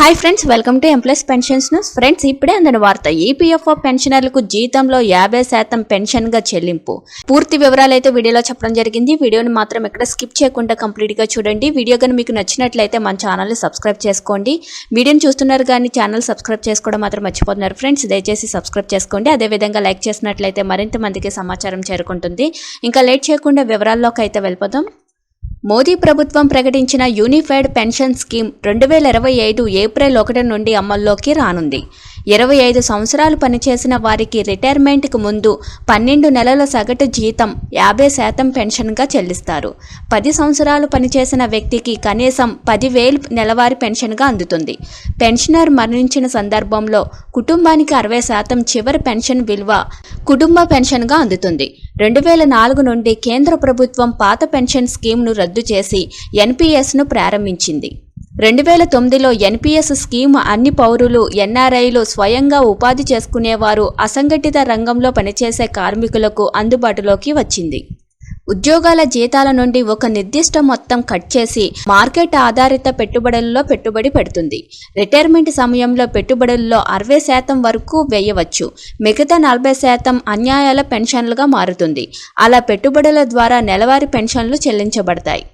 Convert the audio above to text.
Hi friends welcome to employees pensions news friends ఇప్పుడే అందిన వార్త ఈపీఎఫ్ఓ పెన్షనర్లకు జీతంలో యాభై శాతం పెన్షన్గా చెల్లింపు. పూర్తి వివరాలు అయితే వీడియోలో చెప్పడం జరిగింది. వీడియోని మాత్రం ఎక్కడ స్కిప్ చేయకుండా కంప్లీట్గా చూడండి. వీడియో కానీ మీకు నచ్చినట్లయితే మన ఛానల్ సబ్స్క్రైబ్ చేసుకోండి. వీడియోని చూస్తున్నారు కానీ ఛానల్ సబ్స్క్రైబ్ చేసుకోవడం మాత్రం మర్చిపోతున్నారు. ఫ్రెండ్స్ దయచేసి సబ్స్క్రైబ్ చేసుకోండి. అదేవిధంగా లైక్ చేసినట్లయితే మరింత మందికి సమాచారం చేరుకుంటుంది. ఇంకా లేట్ చేయకుండా వివరాల్లోకి అయితే వెళ్ళిపోదాం. మోదీ ప్రభుత్వం ప్రకటించిన యూనిఫైడ్ పెన్షన్ స్కీమ్ రెండు వేల ఇరవై ఐదు ఏప్రిల్ ఒకటి నుండి అమల్లోకి రానుంది. ఇరవై ఐదు సంవత్సరాలు పనిచేసిన వారికి రిటైర్మెంట్కు ముందు పన్నెండు నెలల సగటు జీతం యాభై శాతం పెన్షన్గా చెల్లిస్తారు. పది సంవత్సరాలు పనిచేసిన వ్యక్తికి కనీసం పదివేలు నెలవారీ పెన్షన్గా అందుతుంది. పెన్షనర్ మరణించిన సందర్భంలో కుటుంబానికి అరవై శాతం చివరి పెన్షన్ విలువ కుటుంబ పెన్షన్గా అందుతుంది. రెండు వేల నాలుగు నుండి కేంద్ర ప్రభుత్వం పాత పెన్షన్ స్కీమ్ను రద్దు చేసి ఎన్పిఎస్ను ప్రారంభించింది. రెండు వేల తొమ్మిదిలో ఎన్పిఎస్ స్కీమ్ అన్ని పౌరులు ఎన్ఆర్ఐలు స్వయంగా ఉపాధి చేసుకునేవారు అసంఘటిత రంగంలో పనిచేసే కార్మికులకు అందుబాటులోకి వచ్చింది. ఉద్యోగాల జీతాల నుండి ఒక నిర్దిష్ట మొత్తం కట్ చేసి మార్కెట్ ఆధారిత పెట్టుబడుల్లో పెట్టుబడి పెడుతుంది. రిటైర్మెంట్ సమయంలో పెట్టుబడుల్లో అరవై శాతం వరకు వేయవచ్చు. మిగతా నలభై శాతం అన్యాయాల పెన్షన్లుగా మారుతుంది. అలా పెట్టుబడుల ద్వారా నెలవారీ పెన్షన్లు చెల్లించబడతాయి.